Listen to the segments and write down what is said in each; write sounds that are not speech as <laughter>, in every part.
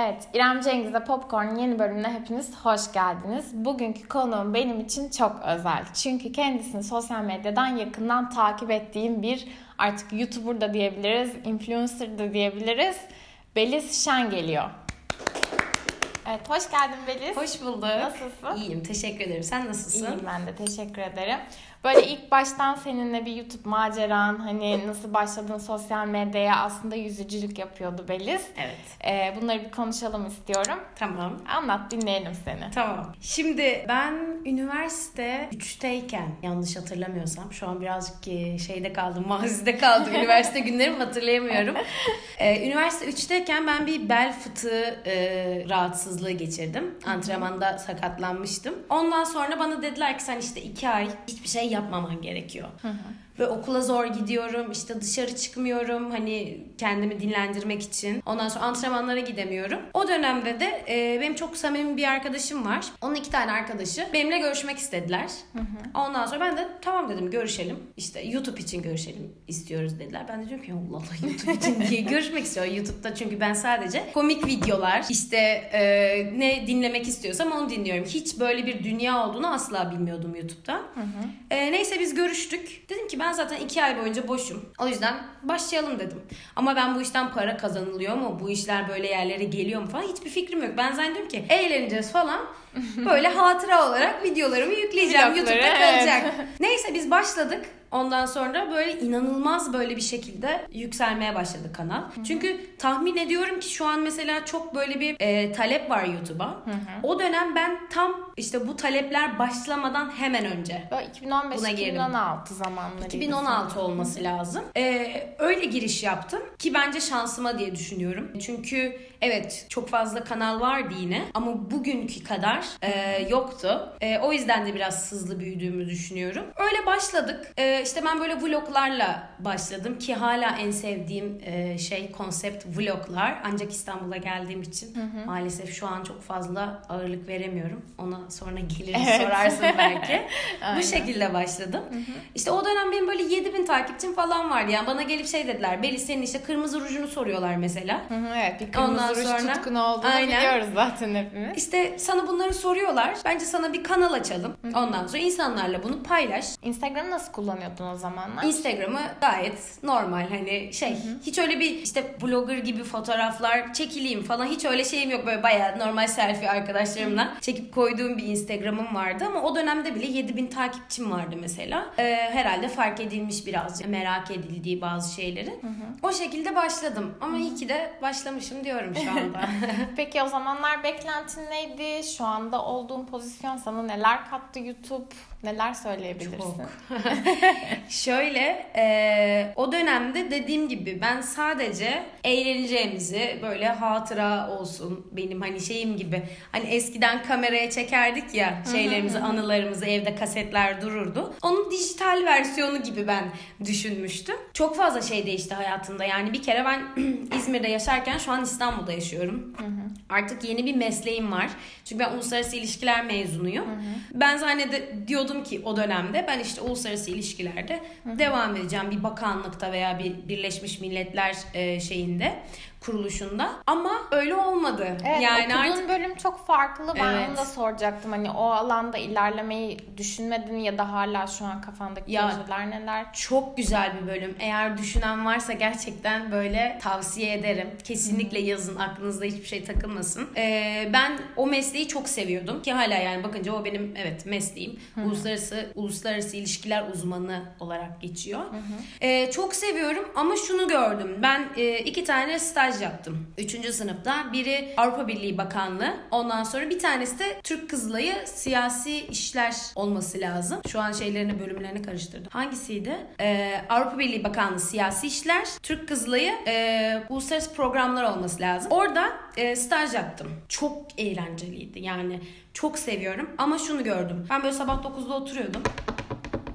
Evet, İrem Cengiz'e Popcorn yeni bölümüne hepiniz hoş geldiniz. Bugünkü konuğum benim için çok özel. Çünkü kendisini sosyal medyadan yakından takip ettiğim bir artık YouTuber da diyebiliriz, influencer da diyebiliriz. Beliz Şen geliyor. Evet, hoş geldin Beliz. Hoş bulduk. Nasılsın? İyiyim, teşekkür ederim. Sen nasılsın? İyiyim ben de, teşekkür ederim. Böyle ilk baştan seninle bir YouTube maceran, hani nasıl başladın sosyal medyaya aslında yüzücülük yapıyordu Beliz. Evet. Ee, bunları bir konuşalım istiyorum. Tamam. Anlat, dinleyelim seni. Tamam. Şimdi ben üniversite 3'teyken yanlış hatırlamıyorsam şu an birazcık şeyde kaldım, <laughs> mazide kaldım. üniversite günlerimi hatırlayamıyorum. <laughs> Ee, üniversite 3'teyken ben bir bel fıtığı e, rahatsızlığı geçirdim. Antrenmanda sakatlanmıştım. Ondan sonra bana dediler ki sen işte 2 ay hiçbir şey yapmaman gerekiyor. Ve okula zor gidiyorum. işte dışarı çıkmıyorum. Hani kendimi dinlendirmek için. Ondan sonra antrenmanlara gidemiyorum. O dönemde de e, benim çok samimi bir arkadaşım var. Onun iki tane arkadaşı benimle görüşmek istediler. Ondan sonra ben de tamam dedim görüşelim. İşte YouTube için görüşelim istiyoruz dediler. Ben de diyorum ki Allah Allah YouTube için diye <laughs> görüşmek istiyor. YouTube'da çünkü ben sadece komik videolar işte e, ne dinlemek istiyorsam onu dinliyorum. Hiç böyle bir dünya olduğunu asla bilmiyordum YouTube'da. E, neyse biz görüştük. Dedim ki ben zaten iki ay boyunca boşum. O yüzden başlayalım dedim. Ama ben bu işten para kazanılıyor mu? Bu işler böyle yerlere geliyor mu falan hiçbir fikrim yok. Ben zannediyorum ki eğleneceğiz falan. <laughs> Böyle hatıra olarak videolarımı yükleyeceğim. Vlogları, YouTube'da evet. kalacak. <laughs> Neyse biz başladık. Ondan sonra böyle inanılmaz böyle bir şekilde yükselmeye başladı kanal. Çünkü tahmin ediyorum ki şu an mesela çok böyle bir e, talep var YouTube'a. O dönem ben tam işte bu talepler başlamadan hemen önce Böyle Buna girdim. 2015-2016 zamanları. 2016 olması lazım. Ee, öyle giriş yaptım ki bence şansıma diye düşünüyorum. Çünkü evet çok fazla kanal vardı yine ama bugünkü kadar e, yoktu. E, o yüzden de biraz hızlı büyüdüğümü düşünüyorum. Öyle başladık. E, işte ben böyle vloglarla başladım ki hala en sevdiğim e, şey konsept vloglar. Ancak İstanbul'a geldiğim için maalesef şu an çok fazla ağırlık veremiyorum. Ona sonra geliriz Evet. sorarsın belki. <laughs> Bu şekilde başladım. İşte o dönem benim böyle 7000 takipçim falan vardı. Yani bana gelip şey dediler. Beli senin işte kırmızı rujunu soruyorlar mesela. Hı hı, evet bir Ondan kırmızı ruj sonra- tutkunu olduğunu Aynen. biliyoruz zaten hepimiz. İşte sana bunları soruyorlar. Bence sana bir kanal açalım. Ondan sonra insanlarla bunu paylaş. Instagram'ı nasıl kullanıyordun o zamanlar? Instagram'ı gayet normal hani şey hiç öyle bir işte blogger gibi fotoğraflar çekileyim falan hiç öyle şeyim yok böyle bayağı normal selfie arkadaşlarımla çekip koyduğum bir Instagram'ım vardı ama o dönemde bile 7000 takipçim vardı mesela. Ee, herhalde fark edilmiş birazcık merak edildiği bazı şeylerin. O şekilde başladım ama iyi ki de başlamışım diyorum şu <laughs> anda. Peki o zamanlar beklentin neydi? Şu anda olduğun pozisyon sana neler kattı YouTube? Neler söyleyebilirsin? Çok. <laughs> <laughs> Şöyle e, o dönemde dediğim gibi ben sadece eğleneceğimizi böyle hatıra olsun benim hani şeyim gibi hani eskiden kameraya çekerdik ya şeylerimizi anılarımızı evde kasetler dururdu. Onun dijital versiyonu gibi ben düşünmüştüm. Çok fazla şey değişti hayatımda yani bir kere ben <clears throat> İzmir'de yaşarken şu an İstanbul'da yaşıyorum. Artık yeni bir mesleğim var. Çünkü ben uluslararası ilişkiler mezunuyum. Ben zannediyordum ki o dönemde ben işte uluslararası ilişkilerde devam edeceğim bir bakanlıkta veya bir Birleşmiş Milletler e, şeyinde kuruluşunda ama öyle olmadı. Evet, yani okuduğun artık bölüm çok farklı. Ben Evet. onu da soracaktım. Hani o alanda ilerlemeyi düşünmedin ya da hala şu an kafandaki Ya- projeler neler? çok güzel bir bölüm. Eğer düşünen varsa gerçekten böyle tavsiye ederim. Kesinlikle yazın aklınızda hiçbir şey takılmasın. Ee, ben o mesleği çok seviyordum ki hala yani bakınca o benim evet mesleğim. Uluslararası uluslararası ilişkiler uzmanı olarak geçiyor. Ee, çok seviyorum ama şunu gördüm. Ben e, iki tane staj yaptım. Üçüncü sınıfta. Biri Avrupa Birliği Bakanlığı. Ondan sonra bir tanesi de Türk Kızılayı Siyasi İşler olması lazım. Şu an şeylerini bölümlerini karıştırdım. Hangisiydi? Ee, Avrupa Birliği Bakanlığı Siyasi İşler. Türk Kızılayı e, Uluslararası Programlar olması lazım. Orada e, staj yaptım. Çok eğlenceliydi. Yani çok seviyorum. Ama şunu gördüm. Ben böyle sabah 9'da oturuyordum.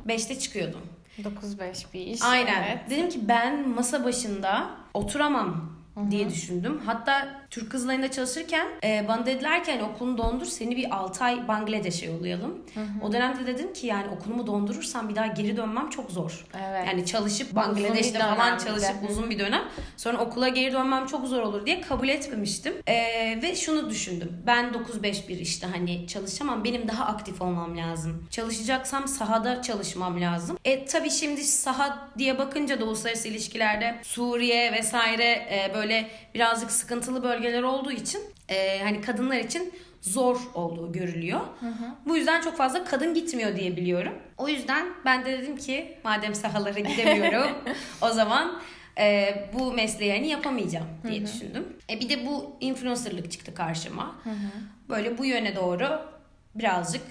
5'te çıkıyordum. 9-5 bir iş. Aynen. Evet. Dedim ki ben masa başında oturamam diye düşündüm. Hatta Türk kızlarında çalışırken e, bana dediler ki hani okulunu dondur seni bir 6 ay Bangladeş'e yollayalım. Hı hı. O dönemde dedim ki yani okulumu dondurursam bir daha geri dönmem çok zor. Evet. Yani çalışıp Bangladeş'te falan çalışıp de. uzun bir dönem sonra okula geri dönmem çok zor olur diye kabul etmemiştim. E, ve şunu düşündüm. Ben 9-5-1 işte hani çalışamam. Benim daha aktif olmam lazım. Çalışacaksam sahada çalışmam lazım. E tabii şimdi saha diye bakınca da uluslararası ilişkilerde Suriye vesaire e, böyle birazcık sıkıntılı bölgeler olduğu için e, hani kadınlar için zor olduğu görülüyor. Hı hı. Bu yüzden çok fazla kadın gitmiyor diye biliyorum. O yüzden ben de dedim ki madem sahalara gidemiyorum <laughs> o zaman e, bu mesleği hani yapamayacağım diye hı hı. düşündüm. E bir de bu influencerlık çıktı karşıma. Hı hı. Böyle bu yöne doğru birazcık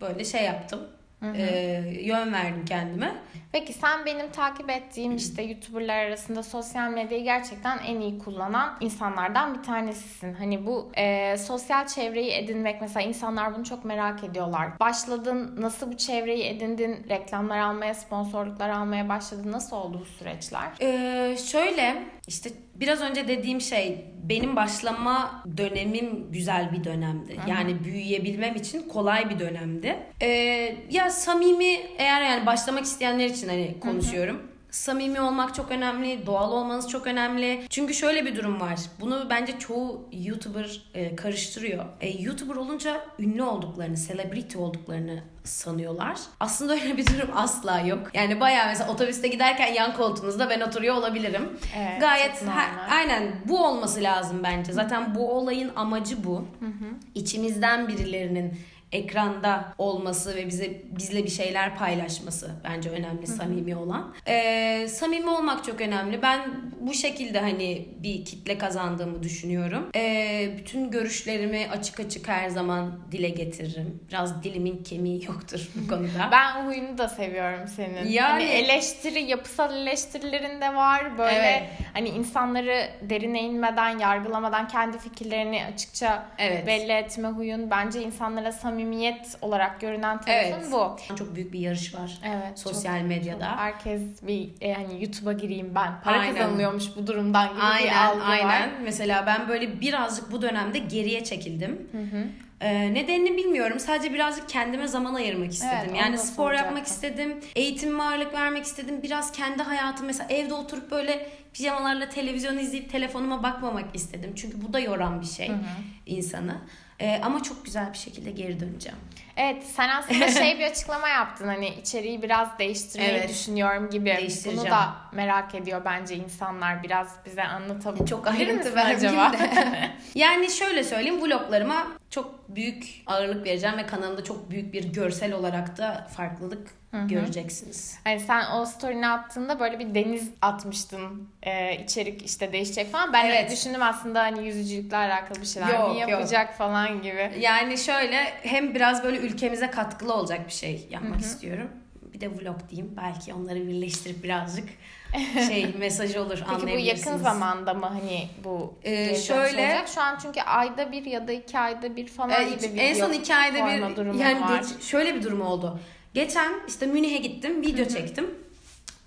böyle şey yaptım e, yön verdim kendime. Peki sen benim takip ettiğim işte YouTuber'lar arasında sosyal medyayı gerçekten en iyi kullanan insanlardan bir tanesisin. Hani bu e, sosyal çevreyi edinmek mesela insanlar bunu çok merak ediyorlar. Başladın, nasıl bu çevreyi edindin, reklamlar almaya, sponsorluklar almaya başladın. Nasıl oldu bu süreçler? Ee, şöyle işte biraz önce dediğim şey benim başlama dönemim güzel bir dönemdi. Hı-hı. Yani büyüyebilmem için kolay bir dönemdi. Ee, ya samimi eğer yani başlamak isteyenler için hani konuşuyorum. Hı-hı samimi olmak çok önemli, doğal olmanız çok önemli. Çünkü şöyle bir durum var. Bunu bence çoğu YouTuber e, karıştırıyor. E, YouTuber olunca ünlü olduklarını, celebrity olduklarını sanıyorlar. Aslında öyle bir durum asla yok. Yani bayağı mesela otobüste giderken yan koltuğunuzda ben oturuyor olabilirim. Evet, Gayet ha, aynen bu olması lazım bence. Zaten bu olayın amacı bu. Hı hı. İçimizden birilerinin ekranda olması ve bize bizle bir şeyler paylaşması bence önemli, Hı-hı. samimi olan. Ee, samimi olmak çok önemli. Ben bu şekilde hani bir kitle kazandığımı düşünüyorum. Ee, bütün görüşlerimi açık açık her zaman dile getiririm. Biraz dilimin kemiği yoktur bu konuda. <laughs> ben huyunu da seviyorum senin. Yani hani eleştiri, yapısal eleştirilerin de var. Böyle evet. hani insanları derine inmeden, yargılamadan kendi fikirlerini açıkça evet. belli etme huyun bence insanlara samimi samimiyet olarak görünen tarafın evet. bu. Çok büyük bir yarış var evet, sosyal çok, medyada. Çok. Herkes bir yani YouTube'a gireyim ben. Para aynen. kazanılıyormuş bu durumdan gibi aynen, bir algı aynen. var. Aynen. Mesela ben böyle birazcık bu dönemde geriye çekildim. Hı hı. Ee, nedenini bilmiyorum. Sadece birazcık kendime zaman ayırmak istedim. Evet, yani spor yapmak istedim. Eğitimime ağırlık vermek istedim. Biraz kendi hayatım mesela evde oturup böyle pijamalarla televizyon izleyip telefonuma bakmamak istedim. Çünkü bu da yoran bir şey hı hı. insanı. Ee, ama çok güzel bir şekilde geri döneceğim. Evet sen aslında <laughs> şey bir açıklama yaptın hani içeriği biraz değiştirmeyi evet. düşünüyorum gibi. Bunu da merak ediyor bence insanlar biraz bize anlatabilir Çok ayrıntı acaba? <laughs> <laughs> yani şöyle söyleyeyim vloglarıma çok büyük ağırlık vereceğim ve kanalımda çok büyük bir görsel olarak da farklılık Hı-hı. göreceksiniz. Yani sen o story'ni attığında böyle bir deniz atmıştın e, içerik işte değişecek falan. Ben evet. düşündüm aslında hani yüzücülükle alakalı bir şeyler yok, mi yapacak yok. falan gibi. Yani şöyle hem biraz böyle ülkemize katkılı olacak bir şey yapmak Hı-hı. istiyorum. Bir de vlog diyeyim. Belki onları birleştirip birazcık <laughs> şey mesajı olur Peki bu yakın zamanda mı hani bu ee, şöyle olacak? Şu an çünkü ayda bir ya da iki ayda bir falan e, gibi En son iki ayda bir yani var. Şöyle bir durum oldu. Geçen işte Münih'e gittim video Hı-hı. çektim.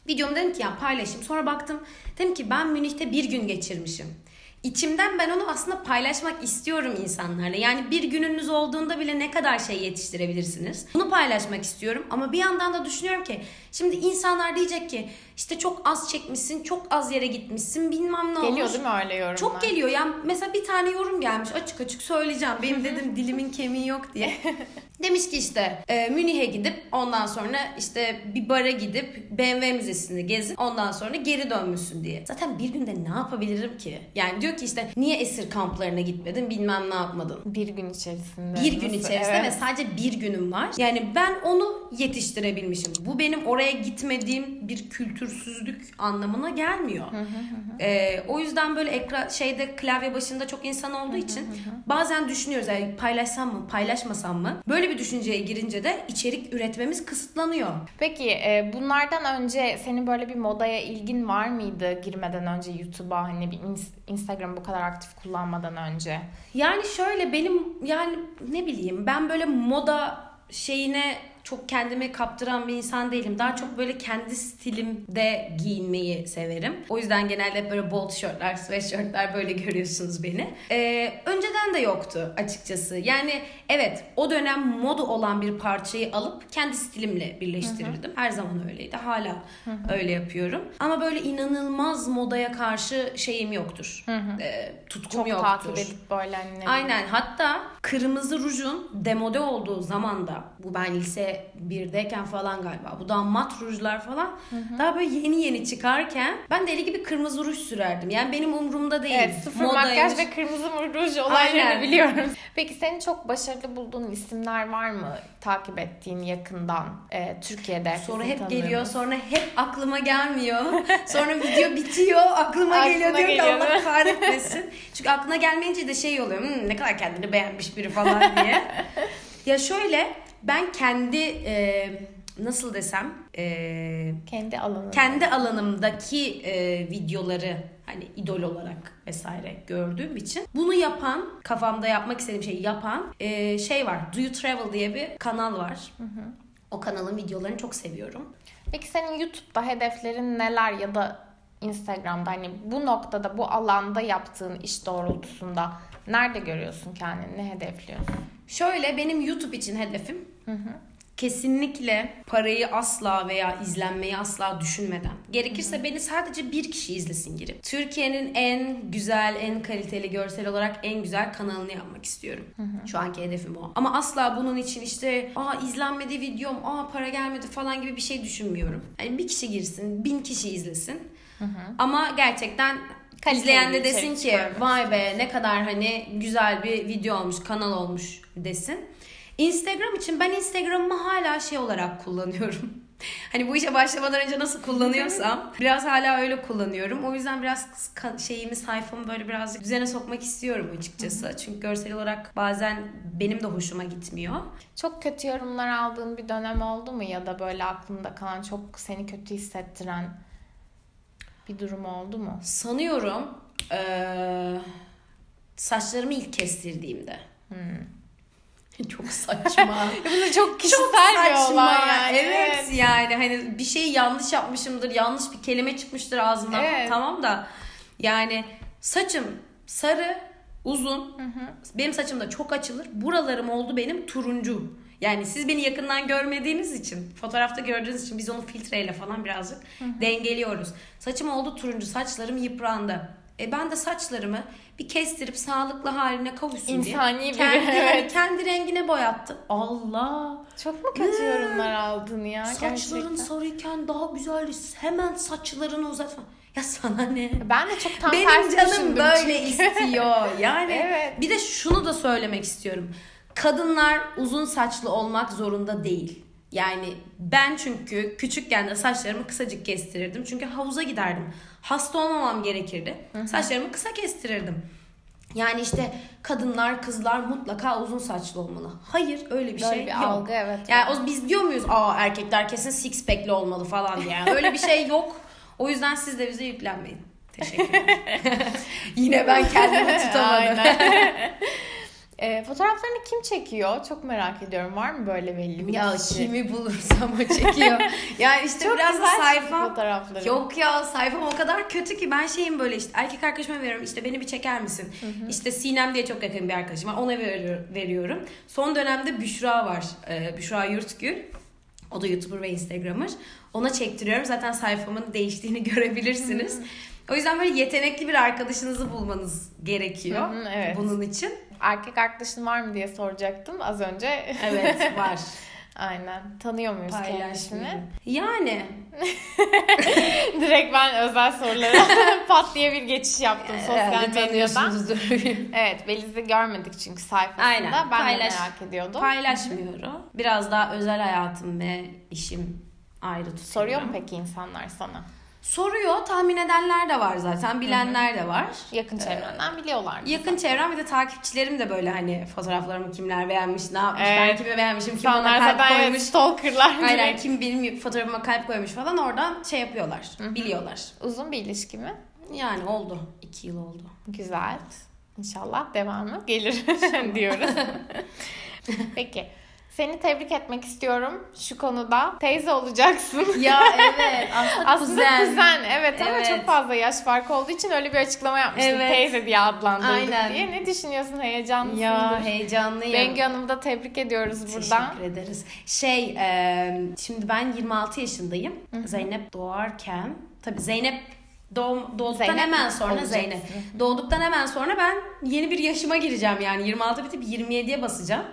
Videomu dedim ki ya paylaşayım. Sonra baktım dedim ki ben Münih'te bir gün geçirmişim. İçimden ben onu aslında paylaşmak istiyorum insanlarla. Yani bir gününüz olduğunda bile ne kadar şey yetiştirebilirsiniz. Bunu paylaşmak istiyorum ama bir yandan da düşünüyorum ki şimdi insanlar diyecek ki işte çok az çekmişsin, çok az yere gitmişsin bilmem ne olmuş. Geliyor değil mi öyle yorumlar? Çok geliyor. Yani mesela bir tane yorum gelmiş açık açık söyleyeceğim. Benim dedim dilimin kemiği yok diye. <laughs> Demiş ki işte e, Münih'e gidip ondan sonra işte bir bara gidip BMW müzesini gezip ondan sonra geri dönmüşsün diye. Zaten bir günde ne yapabilirim ki? Yani diyor ki işte niye esir kamplarına gitmedin bilmem ne yapmadın. Bir gün içerisinde. Bir gün içerisinde evet. ve sadece bir günüm var. Yani ben onu yetiştirebilmişim. Bu benim oraya gitmediğim bir kültürsüzlük anlamına gelmiyor. ee, o yüzden böyle ekran şeyde klavye başında çok insan olduğu için bazen düşünüyoruz yani paylaşsam mı paylaşmasam mı? Böyle bir düşünceye girince de içerik üretmemiz kısıtlanıyor. Peki e, bunlardan önce senin böyle bir modaya ilgin var mıydı girmeden önce YouTube'a hani bir Instagram bu kadar aktif kullanmadan önce? Yani şöyle benim yani ne bileyim ben böyle moda şeyine çok kendimi kaptıran bir insan değilim. Daha çok böyle kendi stilimde giyinmeyi severim. O yüzden genelde böyle bol tişörtler, sweatshirtler böyle görüyorsunuz beni. Ee, önceden de yoktu açıkçası. Yani evet o dönem moda olan bir parçayı alıp kendi stilimle birleştirirdim. Her zaman öyleydi. Hala öyle yapıyorum. Ama böyle inanılmaz modaya karşı şeyim yoktur. Ee, tutkum Çok yoktur. takip edip böyle hani ne bileyim. Aynen hatta kırmızı rujun demode olduğu zaman da bu ben lise 1'deyken falan galiba bu daha mat rujlar falan daha böyle yeni yeni çıkarken ben deli gibi kırmızı ruj sürerdim. Yani benim umurumda değil. Evet sıfır Modaymış. makyaj ve kırmızı ruj olaylarını Aynen. biliyorum. <laughs> Peki senin çok başarılı bulduğun isimler var mı? Takip ettiğin yakından e, Türkiye'de. Sonra hep geliyor, tanıdığımız? sonra hep aklıma gelmiyor. <laughs> Sonra video bitiyor, aklıma Aklına geliyor diyor ki geliyor, Allah <laughs> kahretmesin. Çünkü aklına gelmeyince de şey oluyor, "Hmm, ne kadar kendini beğenmiş biri falan diye. ya şöyle, ben kendi e, nasıl desem, e, Kendi alanı. kendi alanımdaki e, videoları hani idol olarak vesaire gördüğüm için bunu yapan kafamda yapmak istediğim şeyi yapan e, şey var Do You Travel diye bir kanal var. O kanalın videolarını çok seviyorum. Peki senin YouTube'da hedeflerin neler ya da Instagram'da hani bu noktada bu alanda yaptığın iş doğrultusunda nerede görüyorsun kendini? Ne hedefliyorsun? Şöyle benim YouTube için hedefim kesinlikle parayı asla veya izlenmeyi asla düşünmeden. Gerekirse beni sadece bir kişi izlesin girip. Türkiye'nin en güzel, en kaliteli görsel olarak en güzel kanalını yapmak istiyorum. Şu anki hedefim o. Ama asla bunun için işte aa izlenmedi videom, aa para gelmedi falan gibi bir şey düşünmüyorum. Hani bir kişi girsin, bin kişi izlesin. Ama gerçekten Kaliteli izleyen de desin ki vay be ne kadar hani güzel bir video olmuş, kanal olmuş desin. Instagram için ben Instagram'ımı hala şey olarak kullanıyorum. <laughs> Hani bu işe başlamadan önce nasıl kullanıyorsam <laughs> biraz hala öyle kullanıyorum. O yüzden biraz şeyimi sayfamı böyle birazcık düzene sokmak istiyorum açıkçası. Çünkü görsel olarak bazen benim de hoşuma gitmiyor. Çok kötü yorumlar aldığın bir dönem oldu mu ya da böyle aklında kalan çok seni kötü hissettiren bir durum oldu mu? Sanıyorum eee, saçlarımı ilk kestirdiğimde. <laughs> Çok saçma. <laughs> Bu çok kişisel Çok bir saçma. olay yani. Evet, yani hani bir şeyi yanlış yapmışımdır. Yanlış bir kelime çıkmıştır ağzımdan. Evet. Tamam da yani saçım sarı, uzun. Benim saçım da çok açılır. Buralarım oldu benim turuncu. Yani siz beni yakından görmediğiniz için, fotoğrafta gördüğünüz için biz onu filtreyle falan birazcık dengeliyoruz. Saçım oldu turuncu, saçlarım yıprandı. E ben de saçlarımı bir kestirip sağlıklı haline kavuşsun İnsani diye bir- kendi, <laughs> evet. kendi rengine boyattım. Allah! Çok mu kötü yorumlar aldın ya Saçların gerçekten? sarıyken daha güzel. Hemen saçlarını uzatma. Ya sana ne? Ben de çok tam Benim tersi canım böyle çünkü. istiyor. <laughs> Yani Evet. bir de şunu da söylemek istiyorum. Kadınlar uzun saçlı olmak zorunda değil. Yani ben çünkü küçükken de saçlarımı kısacık kestirirdim. Çünkü havuza giderdim. Hasta olmamam gerekirdi. Saçlarımı kısa kestirirdim. Yani işte kadınlar, kızlar mutlaka uzun saçlı olmalı. Hayır öyle bir Böyle şey bir yok. algı, evet. Yani o, biz diyor muyuz aa erkekler kesin six pack'li olmalı falan diye. Yani öyle bir şey <laughs> yok. O yüzden siz de bize yüklenmeyin. Teşekkür <laughs> ederim. Yine ben kendimi tutamadım. E, fotoğraflarını kim çekiyor? Çok merak ediyorum. Var mı böyle belli bir ya kişi? kimi bulursam o çekiyor. <laughs> yani işte Çok biraz da sayfam fotoğrafları. Yok ya sayfam o kadar kötü ki ben şeyim böyle işte erkek arkadaşıma veriyorum işte beni bir çeker misin? İşte Sinem diye çok yakın bir arkadaşım var ona veriyor- veriyorum. Son dönemde Büşra var. Ee, Büşra Yurtgül. O da YouTuber ve Instagramer. Ona çektiriyorum. Zaten sayfamın değiştiğini <laughs> görebilirsiniz. O yüzden böyle yetenekli bir arkadaşınızı bulmanız gerekiyor. Hı hı, evet. Bunun için. Erkek arkadaşın var mı diye soracaktım az önce. Evet <laughs> var. Aynen. Tanıyor muyuz kendisini? Yani <laughs> Direkt ben özel sorulara <laughs> pat diye bir geçiş yaptım sosyal medyadan. Evet Beliz'i görmedik çünkü sayfasında. Aynen, Ben paylaş- merak ediyordum. Paylaşmıyorum. Biraz daha özel hayatım ve işim ayrı tutuyorum. Soruyor mu peki insanlar sana? Soruyor. Tahmin edenler de var zaten. Bilenler de var. Yakın çevrenden biliyorlar? Yakın çevrem bir de takipçilerim de böyle hani fotoğraflarımı kimler beğenmiş, ne yapmış, ben Evet. kimi beğenmişim, kim bana kalp zaten evet, koymuş. stalkerlar. Aynen kim benim fotoğrafıma kalp koymuş falan oradan şey yapıyorlar. Biliyorlar. Uzun bir ilişki mi? Yani oldu. iki yıl oldu. Güzel. İnşallah devamı gelir <laughs> <laughs> diyoruz. <laughs> Peki. Seni tebrik etmek istiyorum şu konuda. Teyze olacaksın. <laughs> Ya evet <laughs> aslında, Aslında kuzen. kuzen. evet, ama Evet. çok fazla yaş farkı olduğu için öyle bir açıklama yapmıştım. Evet. Teyze diye adlandırdık Aynen. diye. Ne düşünüyorsun? Heyecanlısın. Ya heyecanlıyım. Bengü Hanım'ı da tebrik ediyoruz buradan. Teşekkür ederiz. Şey, e, şimdi ben 26 yaşındayım. Zeynep doğarken, tabii Zeynep doğum, doğduktan Zeynep hemen sonra olacaksın. Zeynep. Doğduktan hemen sonra ben yeni bir yaşıma gireceğim yani 26 bitip 27'ye basacağım.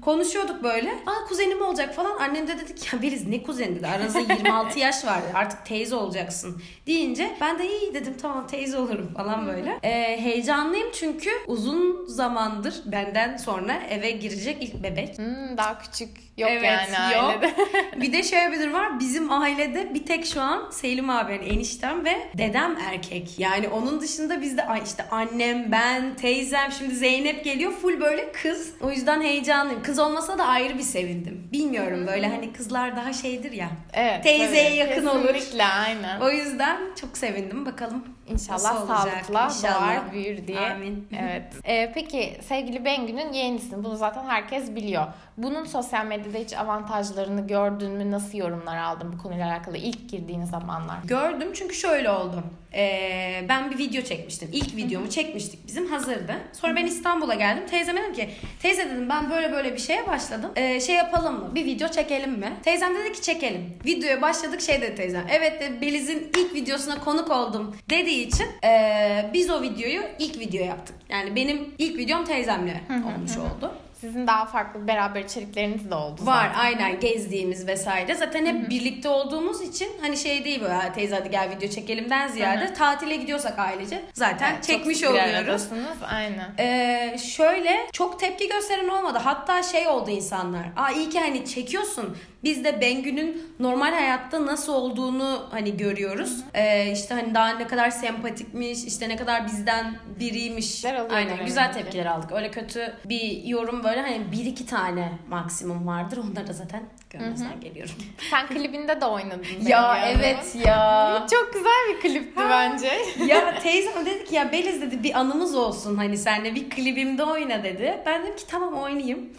Konuşuyorduk böyle. Aa kuzenim olacak falan. Annem de dedi ki ya Beliz ne kuzeni dedi. Aranızda 26 yaş var artık teyze olacaksın deyince ben de iyi dedim tamam teyze olurum falan böyle. E, heyecanlıyım çünkü uzun zamandır benden sonra eve girecek ilk bebek. Hmm, daha küçük yok Evet, yani yok. ailede. <laughs> bir de şöyle bir durum var. Bizim ailede bir tek şu an Selim abi, yani eniştem ve dedem erkek. Yani onun dışında bizde işte annem, ben, teyzem, şimdi Zeynep geliyor. Full böyle kız. O yüzden heyecanlıyım. Kız olmasa da ayrı bir sevindim. Bilmiyorum böyle hani kızlar daha şeydir ya. Evet, Teyzeye tabii. yakın olur. Kesinlikle aynen. O yüzden çok sevindim. Bakalım İnşallah nasıl sağlıkla İnşallah. doğar, büyür diye. Amin. Evet. <laughs> Ee, peki sevgili Bengü'nün yeğenisin. Bunu zaten herkes biliyor. Bunun sosyal medyada hiç avantajlarını gördün mü? Nasıl yorumlar aldın bu konuyla alakalı ilk girdiğin zamanlar? Gördüm çünkü şöyle oldu. Ee, ben bir video çekmiştim. İlk videomu çekmiştik bizim hazırdı. Sonra ben İstanbul'a geldim. Teyzeme dedim ki teyze dedim ben böyle böyle bir şeye başladım. Ee, şey yapalım mı? Bir video çekelim mi? Teyzem dedi ki çekelim. Videoya başladık şey dedi teyzem. Evet dedi Beliz'in ilk videosuna konuk oldum dediği için ee, biz o videoyu ilk video yaptık. Yani benim ilk videom teyzemle olmuş oldu. Sizin daha farklı beraber içerikleriniz de oldu Var zaten. aynen gezdiğimiz vesaire. Zaten hep birlikte olduğumuz için hani şey değil böyle "Ha, teyze hadi gel video çekelimden ziyade tatile gidiyorsak ailece zaten Evet, çekmiş oluyoruz. Aynen. Ee, şöyle çok tepki gösteren olmadı. Hatta şey oldu insanlar. Aa iyi ki hani çekiyorsun. Biz de Bengü'nün normal hayatta nasıl olduğunu hani görüyoruz. Ee, işte hani daha ne kadar sempatikmiş, işte ne kadar bizden biriymiş. Alıyordur Aynen güzel tepkiler aldık. Öyle kötü bir yorum böyle hani bir iki tane maksimum vardır. Onları da zaten görmezden geliyorum. Sen klibinde de oynadın. <laughs> Ya Hanım. evet ya. <laughs> Çok güzel bir klipti bence. <laughs> ya teyzem dedi ki ya Beliz dedi bir anımız olsun hani senle bir klibimde oyna dedi. Ben dedim ki tamam oynayayım.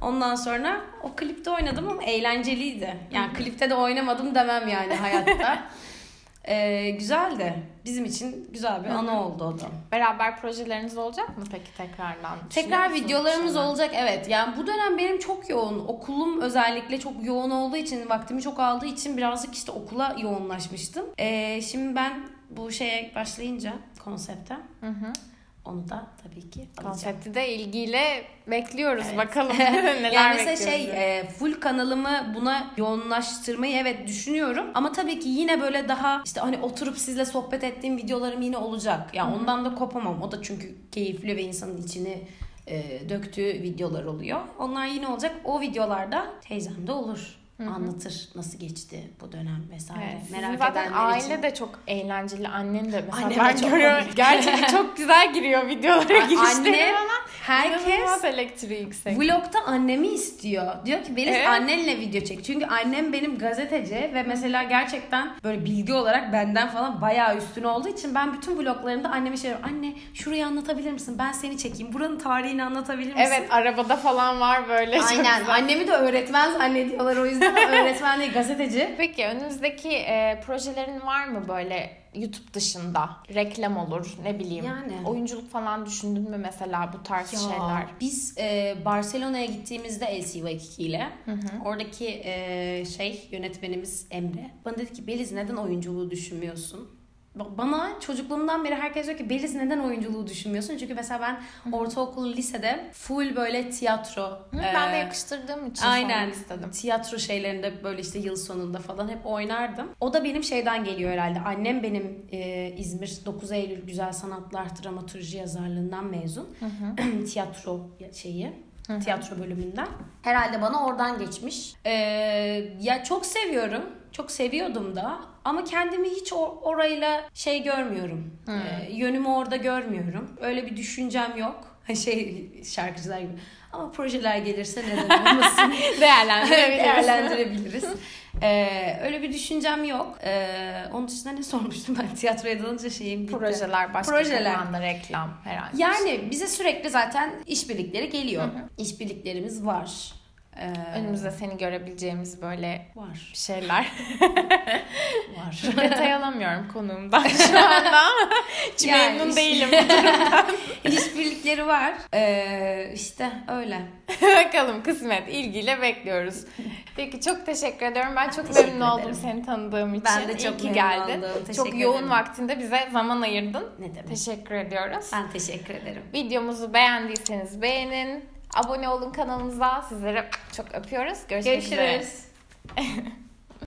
Ondan sonra o klipte oynadım ama eğlenceliydi. Yani klipte de oynamadım demem yani hayatta. Ee, güzeldi. Bizim için güzel bir anı oldu o da. Beraber projeleriniz olacak mı peki tekrardan? Tekrar videolarımız şeyler? olacak evet. Yani bu dönem benim çok yoğun. Okulum özellikle çok yoğun olduğu için, vaktimi çok aldığı için birazcık işte okula yoğunlaşmıştım. Ee, şimdi ben bu şeye başlayınca konsepte Hı hı. Onu da tabii ki alacağım. Konsepti de ilgiyle bekliyoruz. Evet. Bakalım <laughs> neler yani mesela şey e, full kanalımı buna yoğunlaştırmayı evet düşünüyorum ama tabii ki yine böyle daha işte hani oturup sizle sohbet ettiğim videolarım yine olacak. Yani ondan da kopamam. O da çünkü keyifli ve insanın içini e, döktüğü videolar oluyor. Onlar yine olacak. O videolarda teyzem de olur. Anlatır nasıl geçti bu dönem vesaire. Evet, Merak zaten aile için. de çok eğlenceli. Annen de mesela Annem de ben çok görüyorum. Gerçekten çok <laughs> güzel giriyor videolara girişleri falan. herkes elektriği yüksek. Vlog'ta annemi istiyor. Diyor ki Beliz Evet. annenle video çek. Çünkü annem benim gazeteci ve mesela gerçekten böyle bilgi olarak benden falan bayağı üstün olduğu için ben bütün vloglarımda anneme şey diyorum. Anne şurayı anlatabilir misin? Ben seni çekeyim. Buranın tarihini anlatabilir misin? Evet arabada falan var böyle. Aynen. Annemi de öğretmen zannediyorlar o yüzden <laughs> öğretmen değil gazeteci. Peki önümüzdeki e, projelerin var mı böyle YouTube dışında? Reklam olur ne bileyim. Yani. Oyunculuk falan düşündün mü mesela bu tarz Ya, şeyler? Biz e, Barcelona'ya gittiğimizde LCY2 ile oradaki e, şey yönetmenimiz Emre bana dedi ki Beliz neden oyunculuğu düşünmüyorsun? Ba- Bana çocukluğumdan beri herkes diyor ki Beliz neden oyunculuğu düşünmüyorsun? Çünkü mesela ben ortaokul, lisede full böyle tiyatro. Hı, ben de e, yakıştırdığım için Aynen. istedim. Tiyatro şeylerinde böyle işte yıl sonunda falan hep oynardım. O da benim şeyden geliyor herhalde. Annem benim e, İzmir 9 Eylül Güzel Sanatlar Dramaturji yazarlığından mezun. <clears throat> Tiyatro şeyi. Tiyatro bölümünden. Herhalde bana oradan geçmiş. Ee, ya çok seviyorum. Çok seviyordum da. Ama kendimi hiç or- orayla şey görmüyorum. Ee, yönümü orada görmüyorum. Öyle bir düşüncem yok. <laughs> Şey şarkıcılar gibi. Ama projeler gelirse neden olmasın. <laughs> Değerlendirebiliriz. değerlendirebiliriz. Ee, öyle bir düşüncem yok. Ee, onun dışında ne sormuştum ben tiyatroya dalınca şeyim gitti. Projeler başka Projeler. zamanda reklam herhalde. Yani bize sürekli zaten işbirlikleri geliyor. İşbirliklerimiz var. Ee, Önümüzde seni görebileceğimiz böyle var. şeyler. <laughs> Var. Detay alamıyorum konuğumdan şu anda <laughs> hiç Yani memnun işte- değilim. <laughs> İşbirlikleri var. Ee, işte öyle. Bakalım kısmet ilgiyle bekliyoruz. Peki çok teşekkür ediyorum. Ben çok teşekkür memnun oldum ederim. seni tanıdığım için. Ben de çok İyi ki geldin. oldum. Çok yoğun ederim. vaktinde bize zaman ayırdın. Ne demek. Teşekkür ediyoruz. Ben teşekkür ederim. Videomuzu beğendiyseniz beğenin. Abone olun kanalımıza. Sizleri çok öpüyoruz. Görüşmek üzere. Görüşürüz. <laughs>